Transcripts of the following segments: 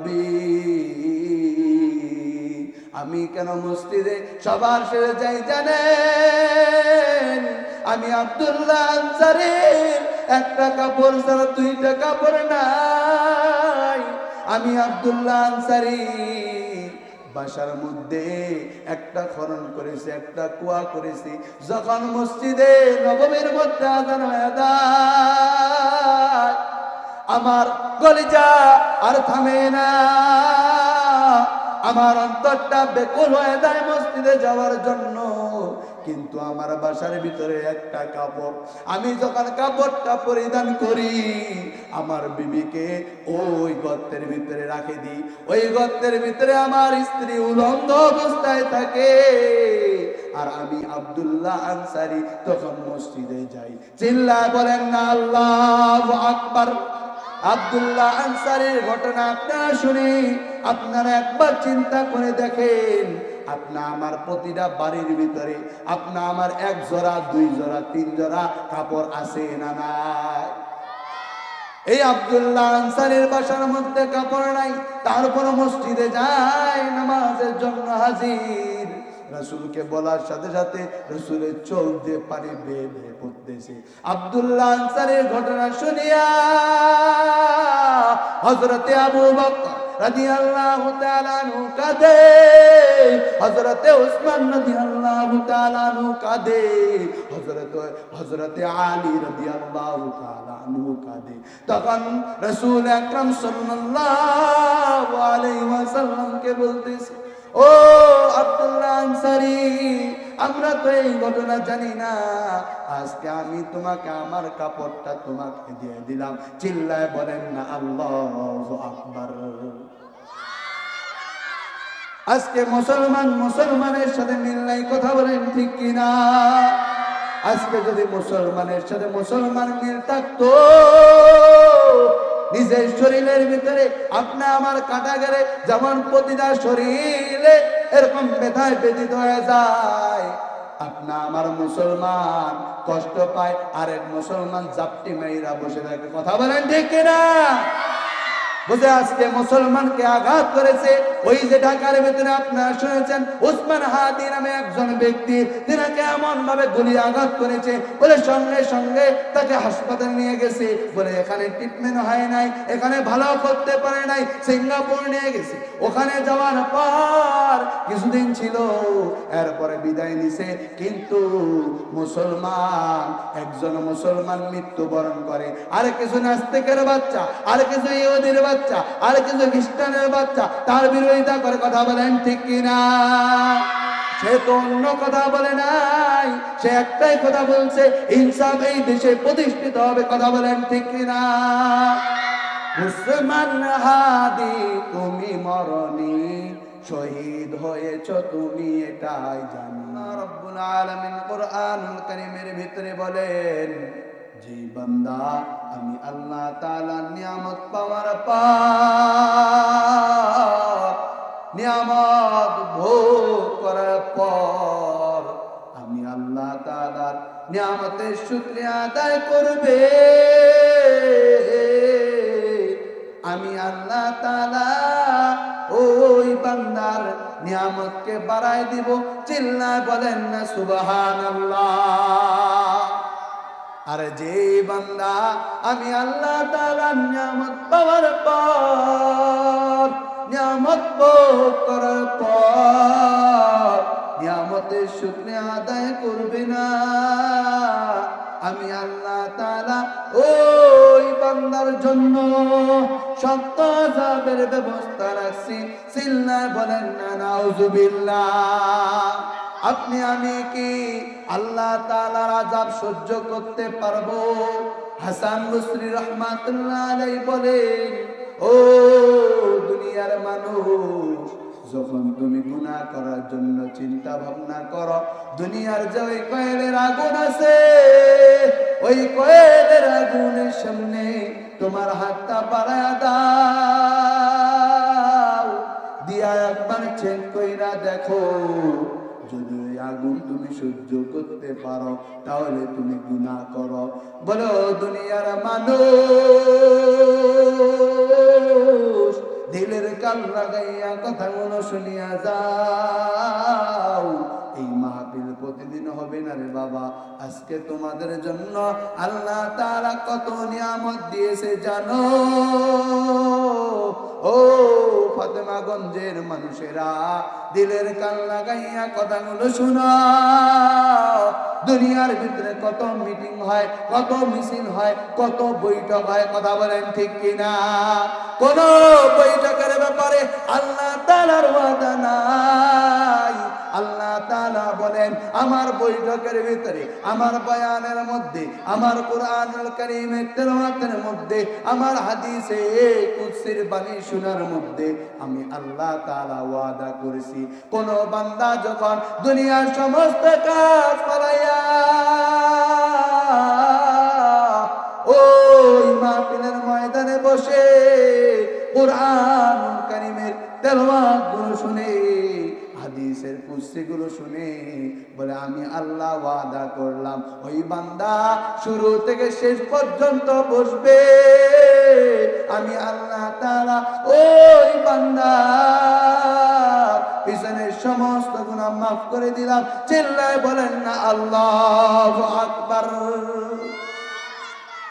নবী আমি কেন মসজিদে সবার শেষে যাই জানেন? আমি আব্দুল্লাহ আনসারের একটা কাপড় ছাড়া দুইটা কাপড় নাই। আমি আব্দুল্লাহ আনসারি বাসার মধ্যে একটা খনন করেছি, একটা কুয়া করেছি। যখন মসজিদে নবমের মধ্যে আদান হয়ে আমার কলিজা আর থামে না। আমার অন্তরটা বেকুল হয়ে যায় মসজিদে যাওয়ার জন্য। কিন্তু আমার বাসার ভিতরে একটা কাপড়। আমি যখন কাপড়টা পরিধান করি, আমার বিবিকে ওই গর্তের ভিতরে রাখে দিই ওই গর্তের ভিতরে আমার স্ত্রী উলঙ্গ অবস্থায় থাকে। আর আমি আব্দুল্লাহ আনসারি তখন মসজিদে যাই। চিল্লা বলেন না আল্লাহ আকবার। আব্দুল্লাহ আনসারের ঘটনা আপনারা শুনি আপনারা একবার চিন্তা করে দেখেন, আপনা আমার প্রতিটা বাড়ির ভিতরে, আপনা আমার এক জোড়া, দুই জোড়া, তিন জোড়া কাপড় আছে না নাই? এই আব্দুল্লাহ আনসারের বাসার মধ্যে কাপড় নাই তারপর মসজিদে যায়, নামাজের জন্য হাজির। রসুলকে বলার সাথে সাথে রসুলের চোখ দিয়ে পানি বেয়ে বেয়ে পড়তেছে আব্দুল্লাহ আনসারের ঘটনা শুনিয়া হজরতে আবু বকর রাদিয়াল্লাহু তাআলা আনহু কাঁদে। হযরতে উসমান রাদিয়াল্লাহু তাআলা আনহু কাঁদে। হযরত হযরতে আলী রাদিয়াল্লাহু তাআলা আনহু কাঁদে। তখন রাসূল আকরাম সাল্লাল্লাহু আলাইহি ওয়াসাল্লামকে বলতেছে ও আব্দুল্লাহ আনসারি, আমরা তো এই ঘটনা জানি না। আজকে আমি তোমাকে, আমার কাপড়টা তোমাকে দিয়ে দিলাম। চিল্লায় বলেন না, আল্লাহ আকবার। আজকে মুসলমান মুসলমানের সাথে মিল নাই, কথা বলেন ঠিক কিনা? আজকে যদি মুসলমানের সাথে মুসলমান মিল থাকতো নিজের শরীরের ভিতরে আপনি আমার কাটা গেলে যেমন প্রতিটা শরীরে এরকম ব্যথায় ব্যথিত হয়ে যায়। আপনা আমার মুসলমান, কষ্ট পায় আরেক মুসলমান জাপটি মেয়েরা বসে থাকে। কথা বলেন ঠিক কিনা? বুঝে আজকে মুসলমানকে আঘাত করেছে। ওই যে ঢাকার আপনারা শুনেছেন হাদি নামে একজন ব্যক্তি, তিনাকে এমন ভাবে গুলি আঘাত করেছে, বলে সঙ্গে সঙ্গে তাকে হাসপাতালে নিয়ে গেছে, বলে এখানে ট্রিটমেন্ট হয় নাই, এখানে ভালো করতে পারে নাই, সিঙ্গাপুর নিয়ে গেছে। ওখানে যাওয়ার পর কিছুদিন ছিল, এরপরে বিদায় নিছে, কিন্তু মুসলমান, একজন মুসলমান মৃত্যুবরণ করে। আর কিছু নাস্তিকের বাচ্চা, আর কিছু ইহুদির বাচ্চা আর কিছু খ্রিস্টানের বাচ্চা, তার বিরোধিতা করে কথা বলেন ঠিক কিনা? সে তো অন্য কথা বলে নাই, সে একটাই কথা বলছে, ইনসাফ এই দেশে প্রতিষ্ঠিত হবে, কথা বলেন ঠিক কিনা? উসমান হাদি, তুমি মরণি শহীদ হয়েছ তুমি এটাই জানো। না রব্বুল আলামিন কোরআনুল কারীমের ভিতরে বলেন, যে বান্দা আমি আল্লাহ তাআলা নিয়ামত পাওয়ার পর, নিয়ামত ভোগ করার পর আমি আল্লাহ তালার নিয়ামতের শুকরিয়া আদায় করবে। আমি আল্লাহ তালা ওই বান্দার নিয়ামতকে বাড়াই দিব। চিল্লায় বলেন না, সুবহানাল্লাহ। আরে যে বান্দা, আমি আল্লাহ তাআলার নিয়ামত পাওয়ার পর, নিয়ামত করার পর, নিয়ামতের শুকরিয়া আদায় করবে না। আমি আল্লাহ তাআলা ওই বান্দার জন্য শক্ত আযাবের ব্যবস্থা রাখছি। সিল্লায় বলেন, না নাউজুবিল্লাহ আপনি, আমি কি আল্লাহ তাআলার আযাব সহ্য করতে পারব? হাসান বসরি রহমাতুল্লাহ বলেন, ও দুনিয়ার মানুষ, যখন তুমি গুনাহ করার জন্য চিন্তা ভাবনা করো, দুনিয়ার যে ওই কয়েলের আগুন আছে, ওই কয়েলের আগুনের সামনে তোমার হাতটা বাড়ায় দাও। দিয়া একবার চেক কইরা দেখো যদি ওই আগুন তুমি সহ্য করতে পারো, তাহলে তুমি গুণা করো। বলো, দুনিয়ার মানুষ, দিলের কান লাগাইয়া কথাগুলো শুনিয়া যাও। এই মাহফিল প্রতিদিন হবে না রে বাবা। আজকে তোমাদের জন্য আল্লাহ তারা কত নিয়ামত দিয়েছে জানো? ও ফাতেমাগঞ্জের মানুষেরা, দিলের কান লাগাইয়া কথাগুলো শোনা। দুনিয়ার ভিতরে কত মিটিং হয়, কত মিছিল হয়, কত বৈঠক হয়, কথা বলেন ঠিক কিনা? কোন বৈঠকের ব্যাপারে আল্লাহ তালার ওয়াদা নাই। আল্লাহ তালা বলেন, আমার বৈঠকের ভিতরে, আমার বয়ানের মধ্যে, আমার কোরআনুল করিমের মধ্যে, আমার হাদিসে কুৎসির বাণী শোনার মধ্যে আমি আল্লাহ তালা ওয়াদা করেছি। কোন বান্দা যখন দুনিয়ার সমস্ত কাজ পালাইয়া ওই মাহফিলের ময়দানে বসে কোরআন কারিমেরগুলো শুনে হাদিসের কুস্তি গুলো শুনে বলে, আমি আল্লাহ ওয়াদা করলাম। ওই বান্দা শুরু থেকে শেষ পর্যন্ত বসবে। আমি আল্লাহ তাআলা ওই বান্দা পিছনের সমস্ত গুণা মাফ করে দিলাম। চিল্লায় বলেন, না, আল্লাহ আকবার।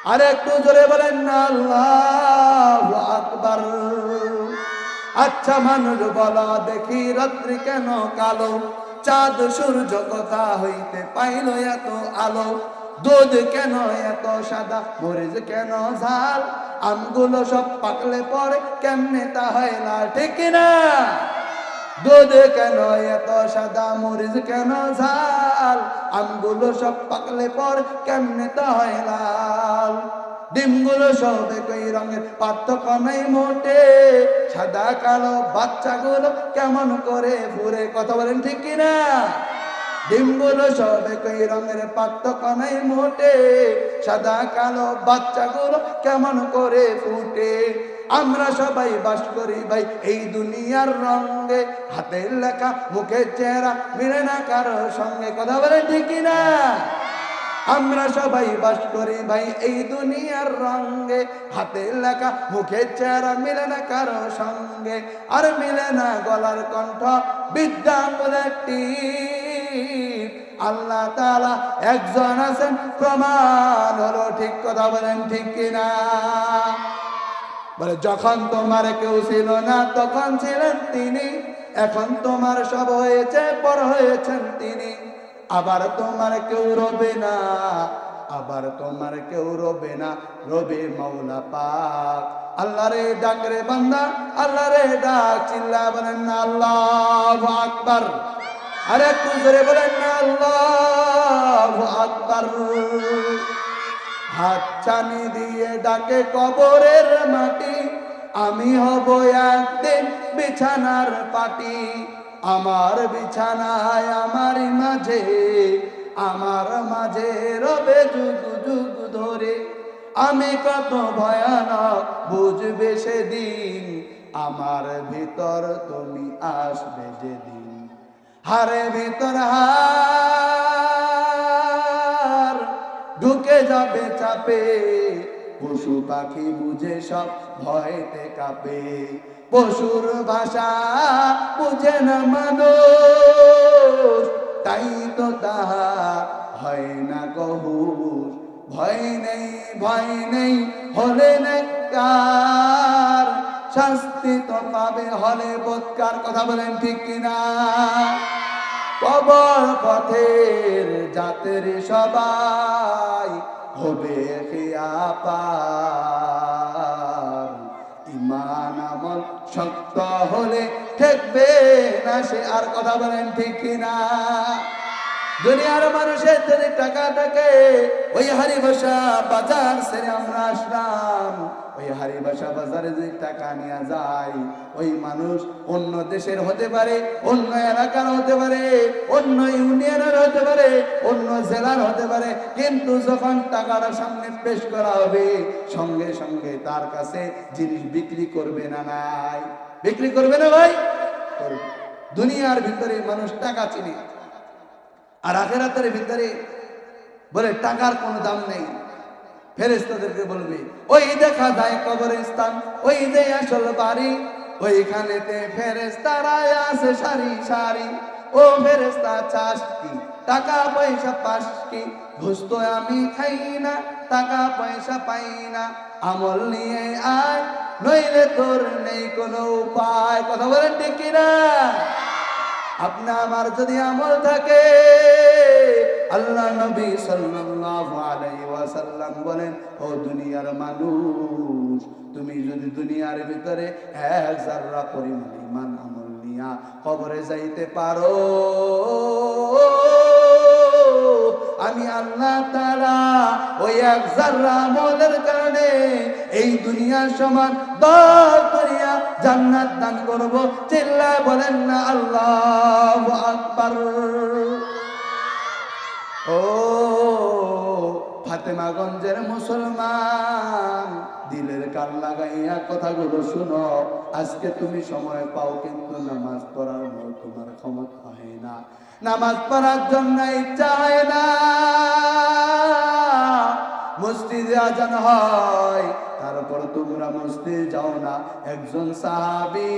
আর একটু জোরে বলেন, না, আল্লাহ আকবার। আচ্ছা মানুষ বলা দেখি রাত্রি কেন কালো? চাঁদ সূর্য কথা হইতে পাইল এত আলো। দুধ কেন এত সাদা? মরিচ কেন ঝাল? আমগুলো সব পাকলে পরে কেমনে তা হয় না, ঠিক না দুধ কেন এত সাদা? মরিচ কেন ঝাল? আমগুলো সব পাকলে পর কেমনে তা হয় লাল ডিমগুলো সব একই রঙের? পার্থক্য নেই মোটে। সাদা, কালো বাচ্চাগুলো কেমন করে ঘুরে কথা বলেন ঠিক কিনা? ডিমগুলো সব একই রঙের? পার্থক্য নেই মোটে। সাদা, কালো বাচ্চাগুলো কেমন করে ফুটে? আমরা সবাই বাস করি ভাই এই দুনিয়ার রঙে। হাতের লেখা, মুখের চেহারা মিলে না কারও সঙ্গে। কথা বলে ঠিক না আমরা সবাই বাস করি ভাই, এই দুনিয়ার রঙে। হাতের লেখা মুখের চেহারা, মিলে না কারও সঙ্গে। আর মিলে না গলার কণ্ঠ, বিদ্যা আল্লাহ তাআলা একজন আছেন, প্রমাণ হলো ঠিক কথা বলেন ঠিক কিনা। বলে, যখন তোমার কেউ ছিল না, তখন ছিলেন তিনি। এখন তোমার সব হয়েছে, পর হয়েছেন তিনি। আবার তোমার কেউ রবে না, আবার তোমার কেউ রবে না, রবে মাওলা পাক। আল্লাহ রে ডাক রে বান্দা, আল্লাহ রে ডাক, চিল্লা বলেন না, আল্লাহ আকবার। আরে একটু জোরে বলেন না, আল্লাহ আকবার। হাত চানি দিয়ে ডাকে কবরের মাটি, আমি হব একদিন বিছানার পাটি। আমার বিছানায়, আমার মাঝে আমার মাঝে রবে যুগ যুগ ধরে। আমি কত ভয়ানক, বুঝবে সেদিন, আমার ভিতর তুমি আসবে যেদিন। হারে ভিতর হার ঢুকে যাবে চাপে, পশু পাখি বুঝে সব ভয়তে কাঁপে। পশুর ভাষা বুঝে না মানুষ। তাই তো তাহা হয় না কহুর ভয় নেই ভয় নেই, হলে নেকার শাস্তি তো পাবে, হলে বোধকার কথা বলেন ঠিক কিনা? কবর পথের জাতের সবাই হবে খেয়া পার শক্ত হলে ঠেকবে না সে। আর কথা বলেন ঠিক কিনা? দুনিয়ার মানুষের টাকা থাকে, ওই হারি ভাষা বাজার সেরে আমরা আসলাম। ওই হারি ভাষা বাজারে যদি টাকা নিয়ে যায়, ওই মানুষ অন্য দেশের হতে পারে, অন্য এলাকার হতে পারে, অন্য ইউনিয়নের হতে পারে, অন্য জেলার হতে পারে, কিন্তু যখন টাকাটা সামনে পেশ করা হবে, সঙ্গে সঙ্গে তার কাছে জিনিস বিক্রি করবে না নাই? বিক্রি করবে না ভাই? দুনিয়ার ভিতরে মানুষ টাকা চিনি। আর আখেরাতের ভিতরে বলে, টাকার কোনো দাম নেই। ফেরেস্তাদেরকে বলবে, ওই দেখা যায় কবরস্থান, ওই যে আসল বাড়ি, ওইখানেতে ফেরেস্তারায় আছে সারি সারি। ও ফেরেস্তা চাস কি? টাকা পয়সা পাস কি? ঘুষ তো আমি খাই না, টাকা পয়সা পাই না। আমল নিয়ে আয়, নইলে তোর নেই কোনো উপায়। কথা বলেন ঠিক কিনা? আপনা আমার যদি আমল থাকে, আল্লাহ নবী সাল্লাল্লাহু আলাইহি ওয়াসাল্লাম বলেন, ও দুনিয়ার মানুষ, তুমি যদি দুনিয়ার ভিতরে এক জাররা পরিমাণ ইমান আমল নিয়া কবরে যাইতে পারো, আমি আল্লাহ তাআলা ওই এক জাররা আমলের কারণে এই দুনিয়ার সমান দশ দুনিয়া জান্নাত দান করব। চিল্লায় বলেন না, আল্লাহ আকবার। ও ফাতেমাগঞ্জের মুসলমান, দিলের কান লাগাইয়া কথাগুলো শুনো। আজকে তুমি সময় পাও, কিন্তু নামাজ পড়ার মতো তোমার ক্ষমতা হয় না। নামাজ পড়ার জন্য ইচ্ছা হয় না। মসজিদে আজান হয় তারপর তোমরা মসজিদে যাও না। একজন সাহাবী,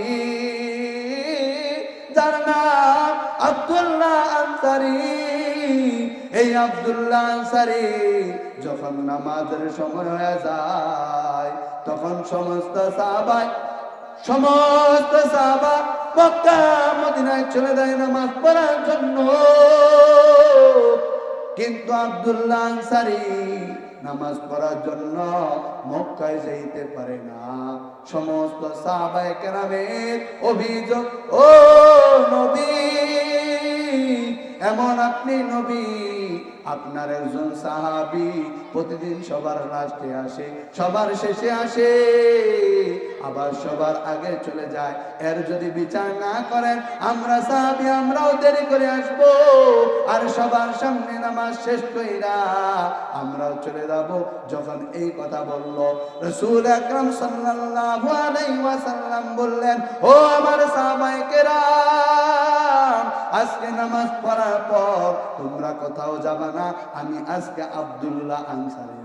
যার নাম আব্দুল্লাহ আনসারি। এই আব্দুল্লাহ আনসারি যখন নামাজের সময় হয়ে যায়, তখন সমস্ত সাহাবাই, সমস্ত সাহাবা মক্কা, মদিনায় চলে যায় নামাজ পড়ার জন্য। কিন্তু আব্দুল্লাহ আনসারি নামাজ পড়ার জন্য মক্কায় যাইতে পারে না। সমস্ত সাহাবায়ে কেরামের অভিযোগ, ও নবী, এমন আপনি নবী, আপনার একজন সাহাবি প্রতিদিন সবার লাস্টে আসে, সবার শেষে আসে। আবার সবার আগে চলে যায়। এর যদি বিচার না করেন, আমরা সাহাবি, আমরাও দেরি করে আসব। আর সবার সামনে নামাজ শেষ কইরা আমরাও চলে যাব। যখন এই কথা বলল, রসুল আকরাম সাল্লাল্লাহু আলাইহি ওয়াসাল্লাম বললেন, ও আমার সাহাবায়ে কেরাম, আজকে নামাজ পড়ার পর তোমরা কোথাও যাবা না। আমি আজকে আব্দুল্লাহ আনসারের বাড়িতে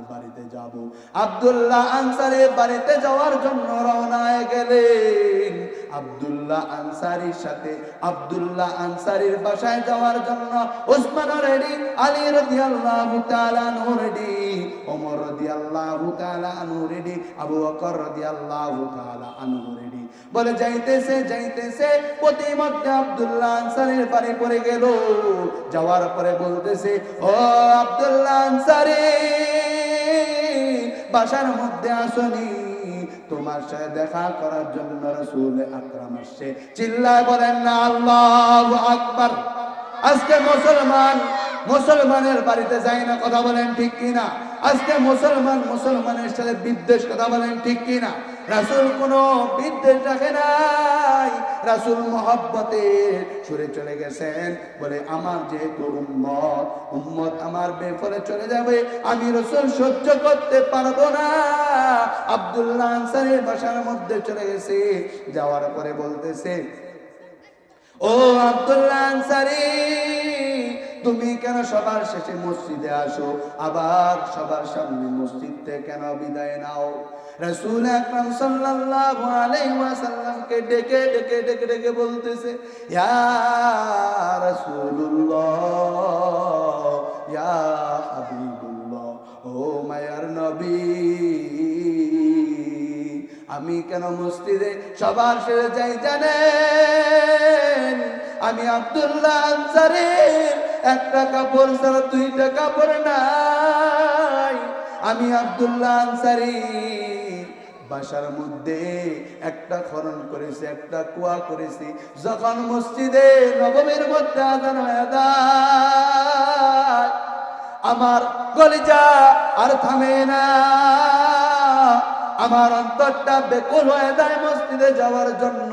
যাব। আব্দুল্লাহ আনসারের বাড়িতে যাওয়ার জন্য রওনা হয়ে গেলেন। আব্দুল্লাহ আনসারির সাথে, আব্দুল্লাহ আনসারির বাসায় যাওয়ার জন্য ready, Ali ready, Omar ready, Abu ready. বলে, যাইতেছে যাইতেছে। প্রতিমধ্যে আব্দুল্লাহ আনসারের বাড়ি পড়ে গেল। যাওয়ার পরে বলতেছে, ও আব্দুল্লাহ আনসারি! বাসার মধ্যে আসনি। তোমার সাথে দেখা করার জন্য রসুল আকরাম আসছে। চিল্লায় বলেন না আল্লাহ আকবার। আজকে মুসলমান, মুসলমানের বাড়িতে যাই না, কথা বলেন ঠিক কিনা? আজকে মুসলমান মুসলমানের সাথে বিদ্বেষ কথা বলেন ঠিক কিনা? রাসুল কোন বিদ্বেষ রাখে নাই। রাসুল মহব্বতে সরে চলে গেছেন। বলে, আমার যেহেতু উম্মত উম্মত আমার বেফলে চলে যাবে। আমি রসুল সহ্য করতে পারব না। আব্দুল্লাহ আনসারের বাসার মধ্যে চলে গেছে। যাওয়ার পরে বলতেছে, ও আব্দুল্লাহ আনসারি তুমি কেন সবার শেষে মসজিদে আসো? আবার সবার সামনে মসজিদ থেকে কেন বিদায় নাও? রাসূল আকরাম সাল্লাল্লাহু আলাইহি ওয়াসাল্লামকে ডেকে ডেকে ডেকে ডেকে বলতেছে, ইয়া রাসূলুল্লাহ, ইয়া হাবিবুল্লাহ, ও মায়ার নবী, আমি কেন মসজিদে সবার শেষে যাই জানেন? আমি আব্দুল্লাহ আনসারের একটা কাপড় ছাড়া দুইটা কাপড় নাই। আমি আব্দুল্লাহ আনসারি। বাসার মধ্যে একটা খনন করেছি, একটা কুয়া করেছি। যখন মসজিদে নবমীর মধ্যে আদান আমার কলিজা আর থামে না। আমার অন্তরটা বেকুল হয়ে যায় মসজিদে যাওয়ার জন্য।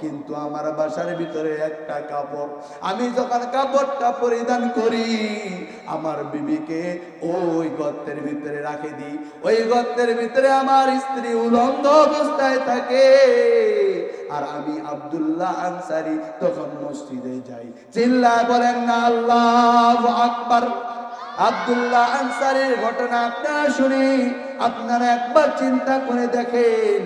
কিন্তু আমার বাসার ভিতরে একটা কাপড়। আমি যখন কাপড়টা পরিধান করি, আমার বিবিকে ওই গর্তের ভিতরে রাখে দিই। ওই গর্তের ভিতরে আমার স্ত্রী উলঙ্গ অবস্থায় থাকে। আর আমি আব্দুল্লাহ আনসারি তখন মসজিদে যাই। চিল্লা বলেন না আল্লাহ আকবার। আব্দুল্লাহ আনসারের ঘটনা আপনারা শুনি, আপনারা একবার চিন্তা করে দেখেন।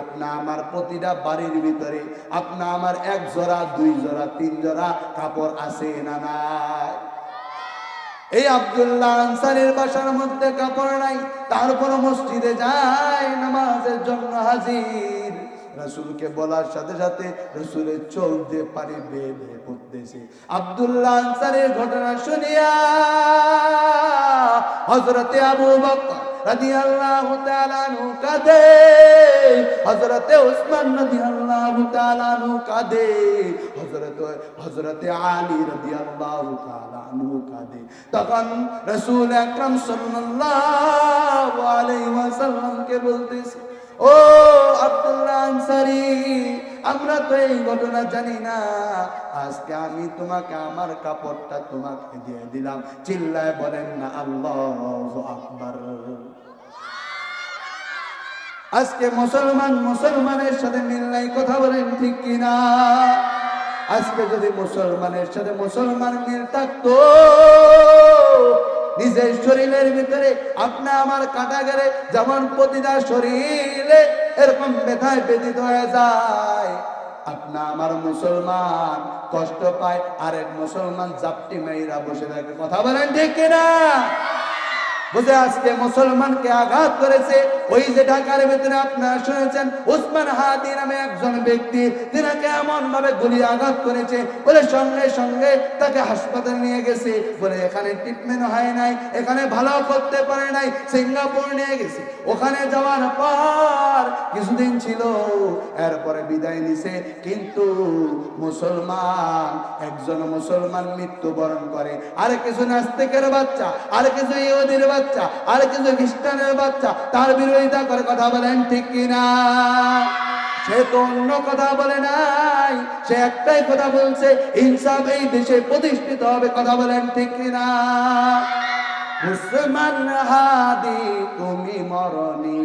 আপনা আমার প্রতিটা বাড়ির ভিতরে, আপনা আমার এক জোড়া, দুই জোড়া, তিন জোড়া কাপড় আছে না নাই? এই আব্দুল্লাহ আনসারের বাসার মধ্যে কাপড় নাই, তারপর মসজিদে যায় নামাজের জন্য হাজির। রসুলকে বলার সাথে সাথে রসুলের চোখ দিয়ে পানি বেয়ে বেয়ে পড়তেছে। আব্দুল্লাহ আনসারের ঘটনা শুনিয়া হজরতে আবু বকর রাদিয়াল্লাহু তাআলা আনহু কাঁদে। হযরতে উসমান রাদিয়াল্লাহু তাআলা আনহু কাঁদে। হযরত, হযরতে আলী রাদিয়াল্লাহু তাআলা আনহু কাঁদে। তখন রাসূল আকরাম সাল্লাল্লাহু আলাইহি ওয়াসাল্লামকে বলতেছে, ও আব্দুল্লাহ আনসারি আমরা তো এই ঘটনা জানি না। আজকে আমি তোমাকে, আমার কাপড়টা তোমাকে দিয়ে দিলাম। চিল্লায় বলেন না, আল্লাহু আকবার। আজকে মুসলমান মুসলমানের সাথে মিল নাই, কথা বলেন ঠিক কিনা? আজকে যদি মুসলমানের সাথে মুসলমান মিল থাকতো নিজের শরীরের ভিতরে আপনি আমার কাটা গেলে যেমন প্রতিটা শরীরে এরকম ব্যথায় ব্যথিত হয়ে যায়। আপনা আমার মুসলমান, কষ্ট পায় আরেক মুসলমান জাপটি মেয়েরা বসে থাকে। কথা বলেন ঠিক কিনা? বুঝে আজকে মুসলমানকে আঘাত করেছে। ওই যে ঢাকার ভিতরে আপনারা শুনেছেন, উসমান হাদি নামে একজন ব্যক্তি, তিনাকে এমন ভাবে গুলি আঘাত করেছে বলে সঙ্গে সঙ্গে তাকে হাসপাতালে নিয়ে গেছে বলে এখানে ট্রিটমেন্ট হয় নাই, এখানে ভালো করতে পারে নাই, সিঙ্গাপুর নিয়ে গেছে। ওখানে যাওয়ার পর কিছুদিন ছিল, এরপরে বিদায় নিছে। কিন্তু মুসলমান, একজন মুসলমান মৃত্যুবরণ করে। আর কিছু নাস্তিকের বাচ্চা, আর কিছু ইহুদির বাচ্চা আর কিছু খ্রিস্টানের বাচ্চা, তার বিরোধিতা করে কথা বলেন ঠিক কিনা? সে তো অন্য কথা বলে নাই, সে একটাই কথা বলছে, ইনসাফ এই দেশে প্রতিষ্ঠিত হবে, কথা বলেন ঠিক কিনা? উসমান হাদি, তুমি মরণি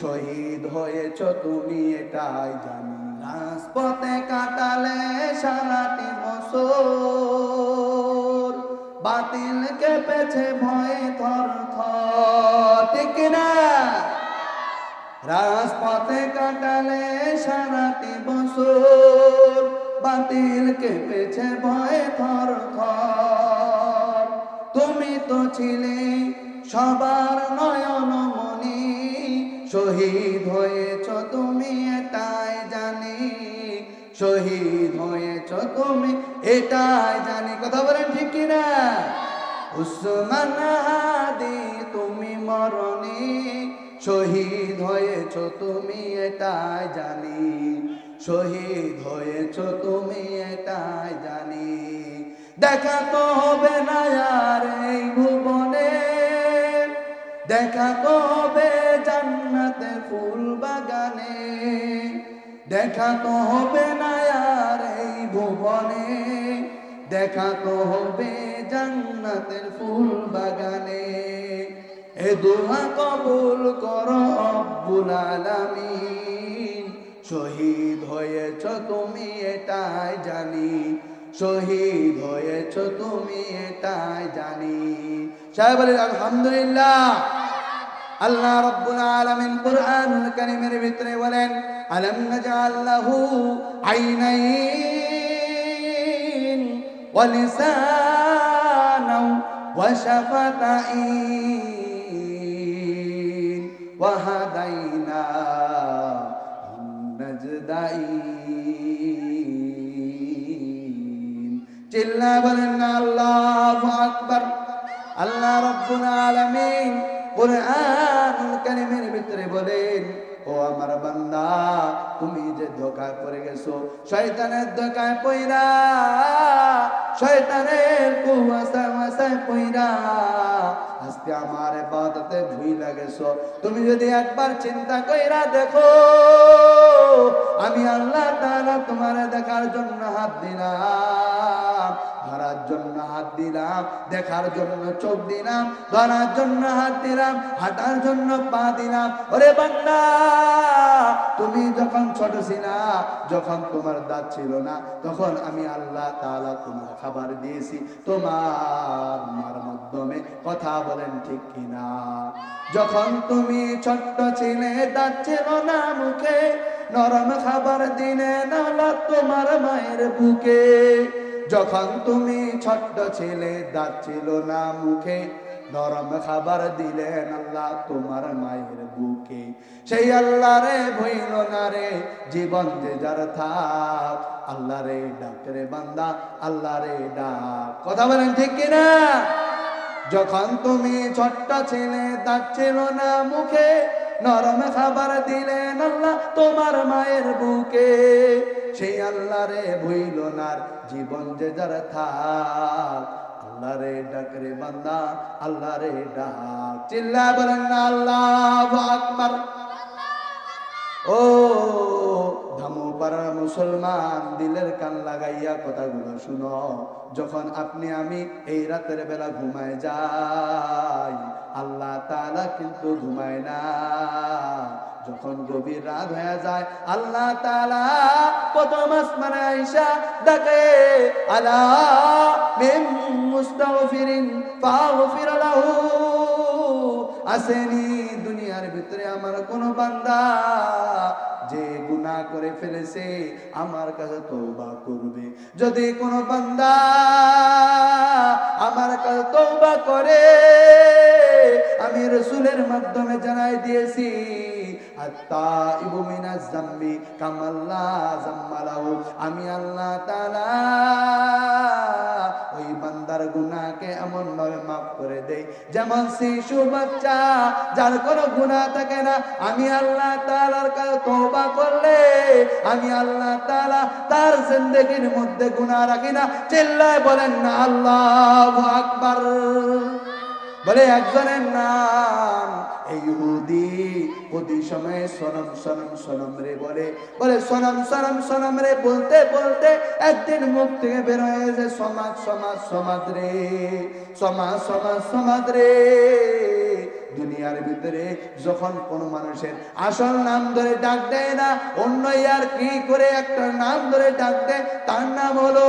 শহীদ হয়েছ, তুমি এটাই জানি। রাজপথে কাটালে সারাটি বছর। বাতিল কেঁপেছে ভয়ে থর ঠিক না রাজপথে কাটালে সারাটি বছর বাতিল কেঁপেছে ভয়ে থর তুমি তো ছিলে সবার নয়ন মনি শহীদ হয়েছ তুমি এটাই জানি। শহীদ হয়েছ তুমি এটাই জানি। কথা বলেন ঠিক কিনা? উসমান তুমি মরণি শহীদ হয়েছ তুমি এটাই জানি। শহীদ হয়েছ তুমি এটাই জানি। দেখা তো হবে না আর এই ভুবনে। দেখা তো হবে জান্নাতে ফুল বাগানে। দেখা তো হবে না ভুবনে দেখা তো হবে জান্নাতের ফুল বাগানে। এ দোয়া কবুল করো আব্বুল আলামিন। শহীদ হয়েছ তুমি এটাই জানি। শহীদ হয়েছ তুমি এটাই জানি। সাহেব বলেন, আলহামদুলিল্লাহ। আল্লাহ রাব্বুল আলামিন কুরআনুল কারীমের ভিতরে বলেন, আলাম নাজআল লাহু আইনাইন ওয়া লিসানাও ওয়া শাফাতাইন ওয়া হাদাইনা নাজদাইন চিল্লা বলেন আল্লাহু আকবার আল্লাহ রাব্বুল আলামিন ও আমার বান্দা, তুমি যে ধোকায় পড়ে গেছো, শয়তানের ধোকায় পইরা, শয়তানের কুয়াশা ওয়াসায় পইরা, আজকে আমার ইবাদতে ভুইলা গেছো। তুমি যদি একবার চিন্তা কইরা দেখো, আমি আল্লাহ তাআলা তোমার দেখার জন্য হাত দিলাম। জন্য হাত দিলাম, দেখার জন্য চোখ দিলাম, ধরার জন্য হাত দিলাম, হাঁটার জন্য পা দিলাম। ওরে বান্দা, তুমি যখন ছোট ছিলা, যখন তোমার দাঁত ছিল না, তখন আমি আল্লাহ তাআলা তোমার খাবার দিয়েছি। তোমার মার মাধ্যমে কথা বলেন ঠিক কিনা? যখন তুমি ছোট্ট ছিলে, দাঁত ছিল না মুখে, নরম খাবার দিনে নালা তোমার মায়ের বুকে। যখন তুমি ছোট্ট ছেলে, দাঁত ছিল না মুখে, নরম খাবার দিলেন আল্লাহ তোমার মায়ের বুকে। সেই আল্লাহ রে ভইল না রে, জীবন যে যার থাক, আল্লাহ রে ডাক রে বান্দা, আল্লাহ রে ডাক। কথা বলেন ঠিক কিনা? যখন তুমি ছোট্ট ছিলে, দাঁত ছিল না মুখে, নরম খাবার দিলেন আল্লাহ তোমার মায়ের বুকে। সেই আল্লাহ রে ভুইল নার জীবন যে যার থাক, আল্লাহ রে ডাক রে বান্দা, আল্লাহ রে ডাক। চিল্লা বলেন না, আল্লাহ আকবার। ও, ধামু পাড়ার মুসলমান, দিলের কান লাগাইয়া কথাগুলো শুনো। যখন আপনি, আমি এই রাতের বেলা ঘুমায় যাই, আল্লাহ তাআলা কিন্তু ঘুমায় না। যখন গভীর রাত হয়ে যায়, আল্লাহ তাআলা প্রথম আসমানে আইসা ডাকে, আলা মিন মুস্তাগফিরিন ফাগফির লাহু। আসেনি দুনিয়ার ভিতরে আমার কোন বান্দা যে গুনাহ করে ফেলেছে, আমার কাছে তওবা করবে। যদি কোন বান্দা আমার কাছে তওবা করে, আমি রসুলের মাধ্যমে জানাই দিয়েছি জাম্বি আমি আল্লাহ তাআলা ওই বান্দার এমন ভাবে করে দেই। যেমন শিশু বাচ্চা, যার কোনো গুনাহ থাকে না, আমি আল্লাহ তাআলার কাছে করলে, আমি আল্লাহ তাআলা তার জিন্দেগির মধ্যে গুনাহ রাখি না। চিল্লায় বলেন না, আল্লাহু আকবার। বলে একজনের নাম ইহুদি। প্রতি সময় সনম সনম সনম রে বলে। বলে সনম সনম সনম রে বলতে বলতে একদিন মুখ থেকে বেরোয় হয়েছে সমাজ সমাজ সমাজ রে। সমাজ সমাজ সমাজ রে। দুনিয়ার ভিতরে যখন কোন মানুষের আসল নাম ধরে ডাক দেয় না, অন্য আর কি করে একটা নাম ধরে ডাক দেয়? তার নাম হলো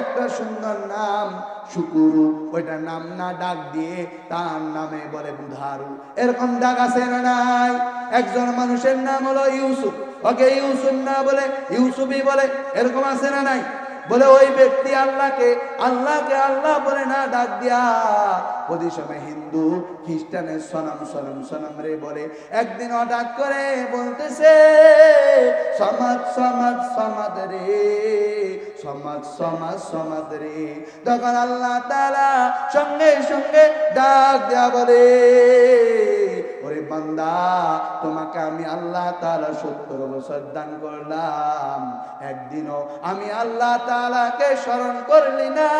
একটা সুন্দর নাম, শুকুরু। ওইটার নাম না ডাক দিয়ে তার নামে বলে বুধারু। এরকম ডাক আছে না নাই? একজন মানুষের নাম হলো ইউসুফ। ওকে ইউসুফ না বলে, ইউসুফই বলে, এরকম আছে না নাই? বলে ওই ব্যক্তি আল্লাহকে আল্লাহকে আল্লাহ বলে না ডাক দিয়া। ওই সময় হিন্দু খ্রিস্টানের সনম সনম সনম রে বলে, একদিন হঠাৎ করে বলতেছে, সমাজ সমাজ সমাজ রে, সমাজ সমাজ সমাজ রে। তখন আল্লাহ তাআলা সঙ্গে সঙ্গে ডাক দেয়া বলে বান্দা, তোমাকে আমি আল্লাহ তাআলা সত্তর বছর দান করলাম। একদিনও আমি আল্লাহ তাআলাকে স্মরণ করলি না।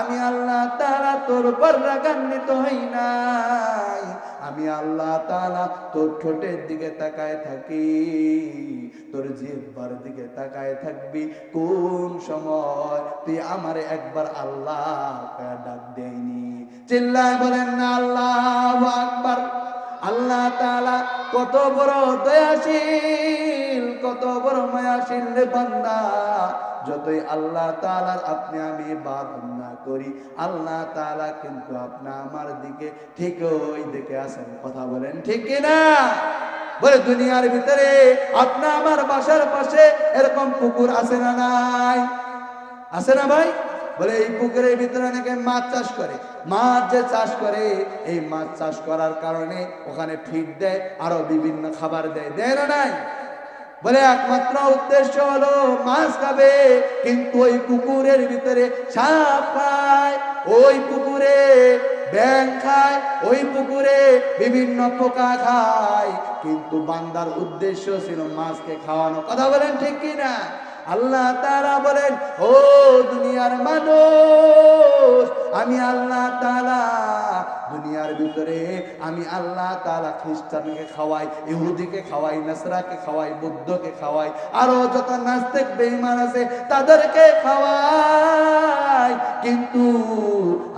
আমি আল্লাহ তাআলা তোর উপর রাগান্বিত হই নাই। আমি আল্লাহ তাআলা তোর ঠোঁটের দিকে তাকায় থাকি। তোর জিহ্বার দিকে তাকায় থাকবি। কোন সময় তুই আমারে একবার আল্লাহ ডাক দেয়নি? চিল্লায় বলেন না আল্লাহ আকবার। আল্লাহ তালা কত বড় দয়াশীল, কত বড় মায়াশীল রে বান্দা। যতই আল্লাহ তাআলার আপনি আমি বাদ না করি, আল্লাহ তালা কিন্তু আপনি আমার দিকে ঠিক ওই দিকে আছেন। কথা বলেন ঠিক না? বলে দুনিয়ার ভিতরে আপনি আমার বাসার পাশে এরকম পুকুর আছে না নাই? আছে না ভাই? বলে, এই পুকুরের ভিতরে অনেকে মাছ চাষ করে? মাছ যে চাষ করে, এই মাছ চাষ করার কারণে ওখানে ফিড দেয়, আরও বিভিন্ন খাবার দেয়। দেয় না নাই? বলে, একমাত্র উদ্দেশ্য হলো মাছ খাবে, কিন্তু ওই পুকুরের ভিতরে সাপ খায়, ওই পুকুরে ব্যাং খায়, ওই পুকুরে বিভিন্ন পোকা খায়। কিন্তু বান্দার উদ্দেশ্য ছিল মাছকে খাওয়ানো। কথা বলেন ঠিক কি না আল্লাহ তারা বলেন ও দুনিয়ার মানুষ আমি আল্লাহ তালা দুনিয়ার ভিতরে আমি আল্লাহ তাআলা খ্রিস্টানকে খাওয়াই, ইহুদিকে খাওয়াই, নাসরাকে খাওয়াই, বুদ্ধকে খাওয়াই, আরও যত নাস্তিক, বেঈমান আছে তাদেরকে খাওয়াই। কিন্তু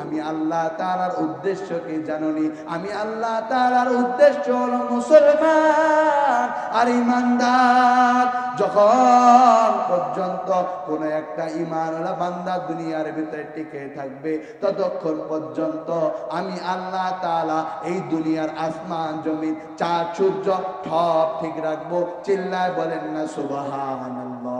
আমি আল্লাহ তাআলার উদ্দেশ্য কি জাননি? আমি আল্লাহ তাআলার উদ্দেশ্য হলো মুসলমান আর ইমানদার যখন পর্যন্ত কোন একটা ইমানওয়ালা বান্দা দুনিয়ার ভিতরে টিকে থাকবে, ততক্ষণ পর্যন্ত আমি আল্লাহ তাআলা এই দুনিয়ার আসমান জমিন চা সূর্য ঠপ ঠিক রাখব। চিল্লায় বলেন না সুবহানাল্লাহ।